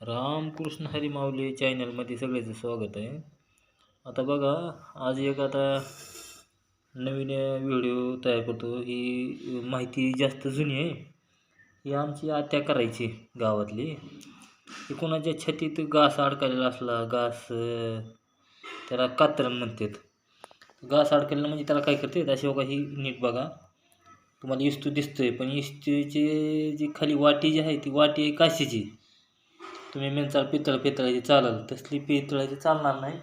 रामकृष्ण हरी माऊली चॅनलमध्ये सगळ्याचं स्वागत आहे. आता बघा आज एक आता नवीन व्हिडिओ तयार करतो. ही माहिती जास्त जुनी आहे. ही आमची आत्या करायची गावातली. ही कोणाच्या छतीत घास अडकलेला असला घास त्याला कातरण म्हणतात. घास अडकलेला म्हणजे त्याला काय करतात अशी बघा ही नीट बघा. तुम्हाला इस्तू दिसतोय पण इस्तूची जी खाली वाटी जी आहे ती वाटी आहे काशीची. तुम्ही म्हणसाल पितळ पितळाची चालेल. तसली पितळाची चालणार नाही.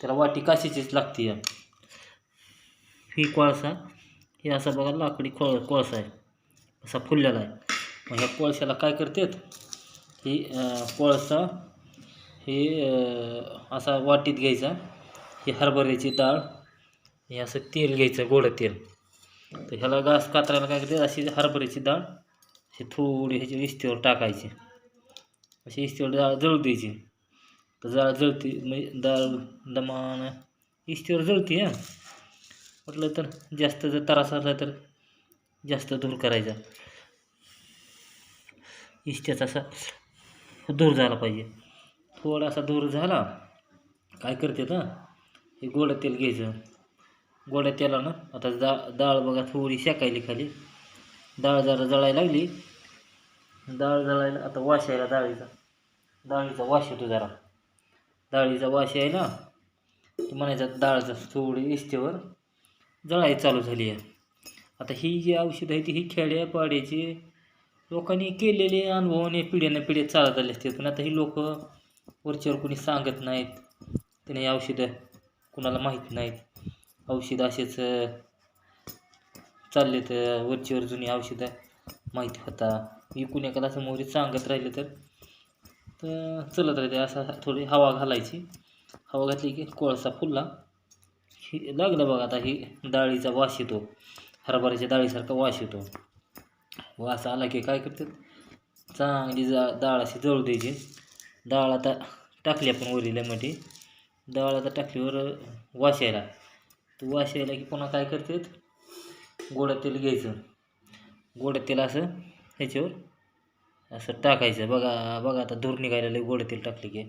त्याला वाटी काशीचीच लागते या. ही कोळसा हे असा बघा लाकडी कोळ कोळसा आहे. असा फुललेला आहे. मग ह्या कोळशाला काय करतात? ही कोळसा हे असा वाटीत घ्यायचा. ही हरभऱ्याची डाळ हे असं तेल घ्यायचं गोडं तेल. तर ह्याला घास कातरायला काय करते? अशी हरभऱ्याची डाळ हे थोडी ह्याच्या विस्तीवर टाकायची. अशी इस्तीवर डाळ जळू द्यायची. तर डाळ जळती म्हणजे डाळ दमान इस्तीवर जळती हां. म्हटलं तर जास्त जर त्रास असला तर जास्त दूर करायचा. इष्ट्याचा असा दूर झाला पाहिजे. थोडासा दूर झाला काय करते ना हे गोडं तेल घ्यायचं. गोड्या तेलानं आता जा डाळ बघा थोडी शेकायली खाली. डाळ जरा जळायला लागली. डाळ जळायला आता वाश यायला डाळीचा. डाळीचा वास येतो जरा. डाळीचा वाश यायला की म्हणायचं डाळचं थोडी इस्तेवर जळाई चालू झाली आहे. आता ही जी औषधं आहे ती ही खेड्यापाड्याची लोकांनी केलेले अनुभवाने पिढ्यानं पिढ्या चालत आले असते पण आता ही लोक वरच्यावर कोणी सांगत नाहीत. त्याने ही औषधं कुणाला माहीत नाहीत. औषधं असेच चालले तर वरचीवर जुनी औषधं माहीत होता. विकून असं समोर सांगत राहिलं तर. तर चलत राहते असा थोडी हवा घालायची. हवा घातली की कोळसा फुलला. ही लागलं बघा आता ही डाळीचा वास येतो. हरभऱ्याच्या डाळीसारखा वास येतो. वास आला की काय करतात? चांगली जा डाळ अशी जळू द्यायची. डाळ आता टाकली आपण वरिल्यामध्ये डाळ आता टाकल्यावर वास यायला. तो वास यायला की पुन्हा काय करतात? गोडं तेल घ्यायचं. गोडं तेल असं ह्याच्यावर? असं टाकायचं. बघा बघा आता धूर निघायला लई गोडतील तेल टाकले की.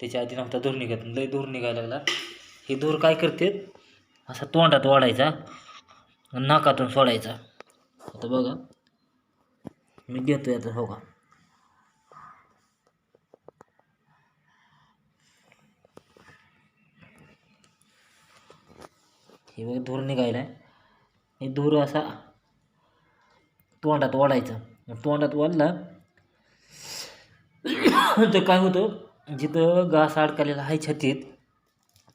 त्याच्या आधी नव्हता धूर निघत. लई धूर निघायला लागला. हे धूर काय करतात? असा तोंडात वाढायचा. नाकातून सोडायचा. आता बघा. मी घेतोय आता हो का? हे बघा धूर निघायला हे धूर असा तोंडात ओढायचं. मग तोंडात वाढला तर काय होतं जिथं घास अडकलेला आहे छातीत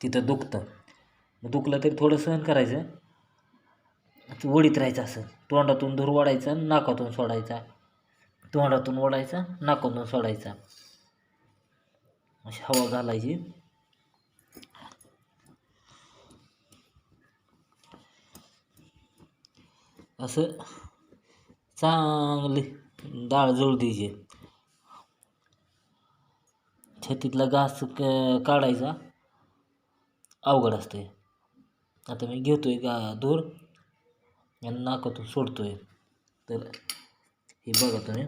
तिथं दुखतं. मग दुखलं तरी थोडं सहन करायचं. ओढीत राहायचं असं. तोंडातून धूर ओढायचा नाकातून सोडायचा. तोंडातून ओढायचा नाकातून सोडायचा. अशी हवा घालायची. असं चांगली डाळ जळू द्यायची छतीतला घास क काढायचा. अवघड असते आता मी घेतोय गा दूर आणि नाकातून सोडतोय. तर हे बघा तुम्ही.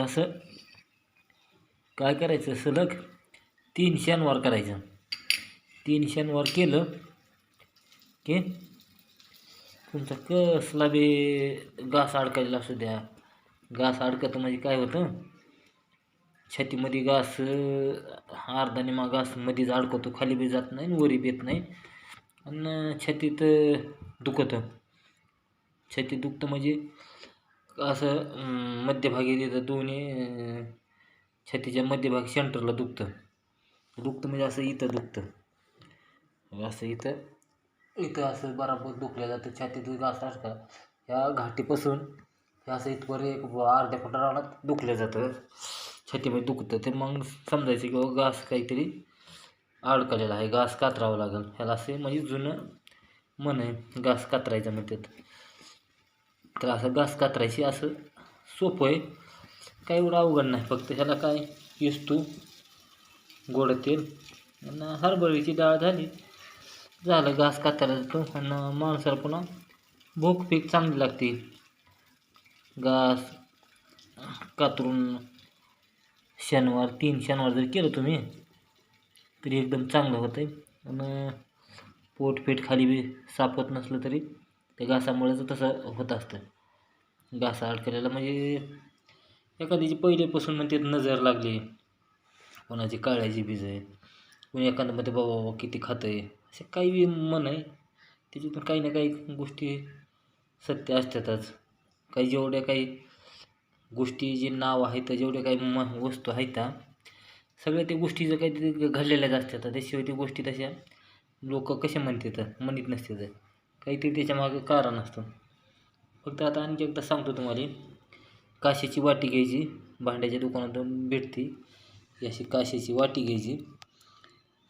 असं काय करायचं? सलग तीन शनिवार करायचं. तीन शनिवार केलं की तुमचा कसला बी घास अडकायला असू द्या. घास अडकतं म्हणजे काय होतं? छातीमध्ये घास अं, अर्धा निमा घास मध्येच अडकतो खाली बी जात नाही आणि वरी बी येत नाही. आणि छातीत दुखतं. छाती दुखतं म्हणजे असं मध्यभागी तिथं दोन्ही छातीच्या मध्यभागी सेंटरला दुखतं. दुखतं म्हणजे असं इथं दुखतं. म्हणजे असं इथं इथं असं बराबर दुखलं जातं. छातीत घास का ह्या घाटीपासून हे असं इथवर एक अर्ध्या फुटा रानात दुखलं जातं. छातीमध्ये दुखतं. ते मग समजायचं की बाबा घास काहीतरी अडकलेला आहे. घास कातरावं लागेल. ह्याला असे म्हणजे जुनं मन आहे. घास कातरायचं म्हणतात. तर असं घास कातरायची असं सोपं आहे. काय एवढं अवघड नाही फक्त ह्याला काय येसतो गोड तेल आणि हरभऱ्याची डाळ झाली. झालं घास कातायला जातो आणि माणसाला पुन्हा भूक पीक चांगली लागते. घास कातरून शनिवार तीन शनिवार जर केलं तुम्ही तरी एकदम चांगलं होतं आहे आणि पोटफीट खाली बी सापत नसलं तरी त्या घासामुळेच तसं होत असतं. घासा अडकलेला म्हणजे एखाद्याची पहिलेपासून म्हणजे नजर लागली कोणाची काळ्याची बीज आहे कोणी एखाद्यामध्ये बाबा बाबा किती खातं आहे असे काही बी मन आहे. त्याच्यातून काही ना काही गोष्टी सत्य असतातच. काही जेवढ्या काही गोष्टी जे नाव आहेत जेवढ्या काही म वस्तू आहेत त्या सगळ्या त्या गोष्टी जर काही घडलेल्याच असतात. त्याशिवाय त्या गोष्टी तशा लोक कसे म्हणतात म्हणत नसतात. काहीतरी त्याच्यामागे कारण असतं. फक्त आता आणखी एकदा सांगतो तुम्हाला काशीची वाटी घ्यायची. भांड्याच्या दुकानातून भेटते. ही अशी काशीची वाटी घ्यायची.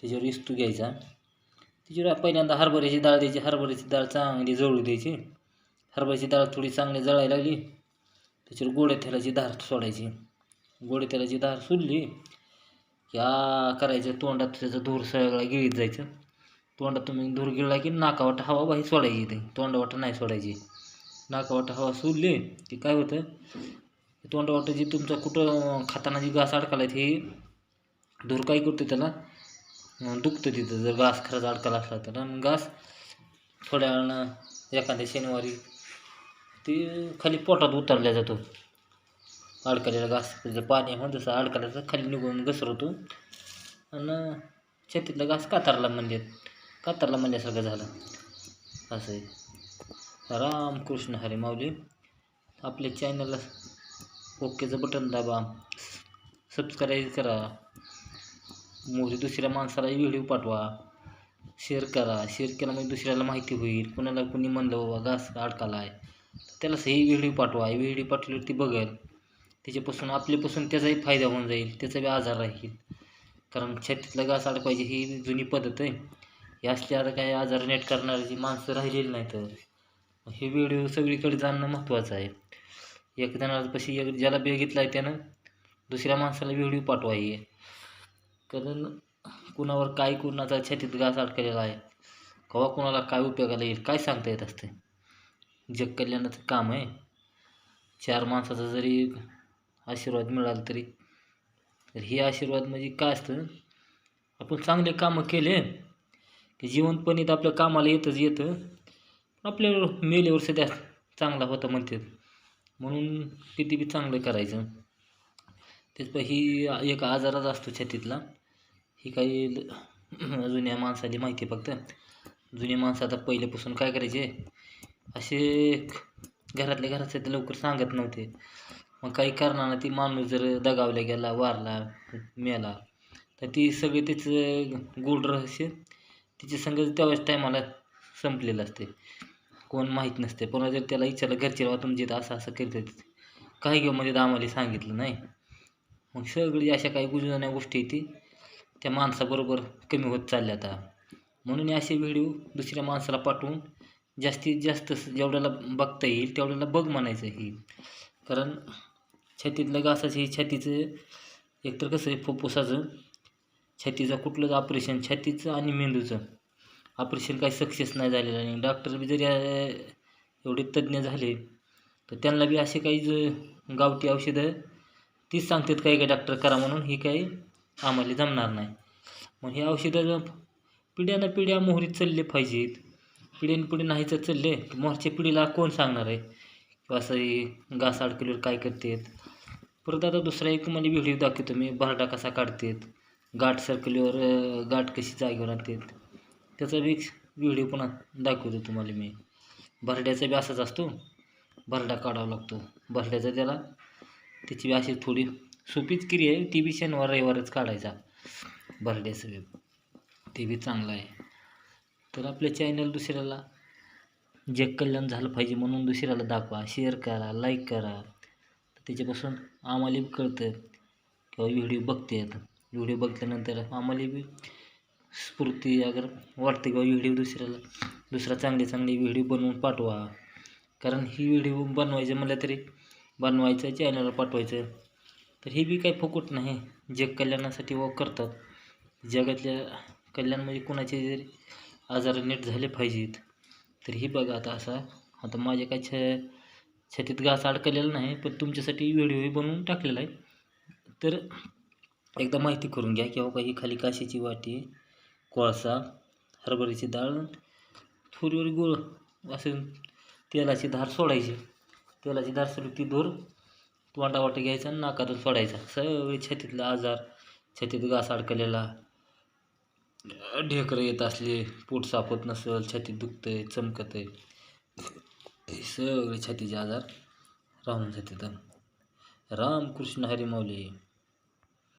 त्याच्यावर इस्तू घ्यायचा. त्याच्यावर पहिल्यांदा हरभऱ्याची डाळ द्यायची. हरभऱ्याची डाळ चांगली जळू द्यायची. हरभऱ्याची डाळ थोडी चांगली जळायला लागली. त्याच्यावर गोड्या तेलाची धार सोडायची. गोड्या तेलाची धार सोडली. या करायचं तोंडात त्याचा धूर सगळा गिळीत जायचं. तोंडात तुम्ही धूर गिळला की नाकावाट हवा बाही सोडायची ते तोंडावाट नाही सोडायची. नाकावाट हवा सोडली की काय होतं? तोंडावाट जी तुमचं कुठं खाताना जी घास अडकाला ते धूर काय करतो त्याला? दुखतं तिथं. जर घास खरंच अडकाला असला तर. आणि घास थोड्या वेळानं एखाद्या शनिवारी ती खाली पोटात उतरल्या जातो. अडकलेला घास त्याचं पाणी आहे तसं अडकल्याचं खाली निघून घसरतो. आणि शेतीतला घास कातारला म्हणजे कातारला म्हणल्यासारखं झालं. असं आहे. रामकृष्ण हरी माऊली. आपल्या चॅनलला ओकेचं बटन दाबा. सबस्क्राईब करा. मोठी दुसऱ्या माणसाला व्हिडिओ पाठवा. शेअर करा. शेअर केला म्हणजे दुसऱ्याला माहिती होईल. कुणाला कुणी म्हणलं बाबा घास अडकाला आहे त्याला हे व्हिडिओ पाठवा. व्हिडिओ पाठवली ती बघेल. त्याच्यापासून आपल्यापासून त्याचाही फायदा होऊन जाईल. त्याचा बी आजार राहील. कारण छत्तीतला घास अडकवायची ही जुनी पद्धत आहे. हे असले आता काही आजार नेट करणारी माणसं राहिलेली नाही तर हे व्हिडिओ सगळीकडे जाणं महत्त्वाचं आहे. एक जणापाशी एक ज्याला बघितला आहे त्यानं दुसऱ्या माणसाला व्हिडिओ पाठवायची कारण कुणावर काय कुणाचा छातीत घास अडकलेला आहे कवा कुणाला काय उपयोगाला येईल काय सांगता येत असते? जग कल्याणाचं काम आहे. चार माणसाचा जरी आशीर्वाद मिळाला तरी. तर हे आशीर्वाद म्हणजे काय असतं? आपण चांगले कामं केले की जिवंतपणीत आपल्या कामाला येतच येतं. आपल्या मेल्यावर सध्या चांगला होता म्हणतात. म्हणून किती बी चांगलं करायचं. तेच पण ही एक आजारच असतो छातीतला. ही काही जुन्या माणसाची माहिती आहे फक्त. जुन्या माणसं आता पहिल्यापासून काय करायचे? असे घरातल्या घरात लवकर सांगत नव्हते. मग काही कारणानं ती माणूस जर दगावला गेला वारला मेला तर ती सगळे त्याचं गूढ रहस्य तिची संगत त्यावेळेस टायमाला संपलेलं असते कोण माहीत नसते पुन्हा जर त्याला विचारलं घरचे बाबा तुमचे इथं असं असं करतात काही घेऊ म्हणजे आम्हाला सांगितलं नाही. मग सगळी अशा काही गुजवण्या गोष्टी ती त्या माणसाबरोबर कमी होत चालल्या आता. म्हणून असे व्हिडिओ दुसऱ्या माणसाला पाठवून जास्तीत जास्त जेवढ्याला बघता येईल तेवढ्याला बघ म्हणायचं ही. कारण छातीतलं घासाचं हे छातीचं एकतर कसं आहे फुफ्फुसाचं छातीचं कुठलंच ऑपरेशन छातीचं आणि मेंदूचं. ऑपरेशन काही सक्सेस नाही झालेलं आणि डॉक्टर बी जरी एवढे तज्ज्ञ झाले तर त्यांना बी असे काही ज गावठी औषधं तीच सांगतात काही काही डॉक्टर करा म्हणून ही काही आम्हाला जमणार नाही. मग हे औषधं जर पिढ्यानं पिढ्या मोहरीत चालले पाहिजेत पिढ्यान पिढी नाही तर चालले तर मोहरच्या पिढीला कोण सांगणार आहे? किंवा असं हे घास अडकल्यावर काय करतात? परत आता दुसरा एक म्हणजे व्हिडिओ दाखवतो मी भरडा कसा काढतात? गाठ सरकल्यावर गाठ कशी जागेवर आणतात? त्याचा बी व्हिडिओ पुन्हा दाखवतो तुम्हाला मी. भरड्याचा बी असाच असतो. भरडा काढावा लागतो. भरड्याचा त्याला त्याची बी अशी थोडी सोपीच क्रिया आहे. ती बी शनिवार रविवारच काढायचा. भरड्याचं बी ते बी चांगलं आहे. तर आपल्या चॅनल दुसऱ्याला जग कल्याण झालं पाहिजे म्हणून दुसऱ्याला दाखवा. शेअर करा लाईक करा. तर त्याच्यापासून आम्हाला बी कळतं. किंवा व्हिडिओ बघतात व्हिडिओ बघितल्यानंतर आम्हाला बी स्फूर्ती अगर वाटते किंवा व्हिडिओ दुसऱ्याला दुसरा चांगले चांगले व्हिडिओ बनवून पाठवा. कारण ही व्हिडिओ बनवायचे म्हणलं तरी बनवायचं चॅनलवर पाठवायचं. तर हे बी काही फुकट नाही. जग कल्याणासाठी व करतात. जगातल्या कल्याण म्हणजे कुणाचे जरी आजार नीट झाले पाहिजेत तर ही बघा आता असा आता माझ्या काय छ छतीत घास अडकलेला नाही पण तुमच्यासाठी व्हिडिओही बनवून टाकलेला आहे. तर एकदा माहिती करून घ्या की बाबा ही खाली काशीची वाटी कोळसा हरभऱ्याची डाळ थोडीवर गोळ असेल तेलाची धार सोडायची. तेलाची धार सोडली ती धूर वाटा घ्यायचा आणि नाकातून सोडायचा. सगळे छातीतला आजार छातीत घास अडकलेला ढेकरं येत असले पोट साफ होत नसेल छातीत दुखतंय चमकतंय आहे सगळे छातीचे आजार राहून जातात. रामकृष्ण हरी माऊली.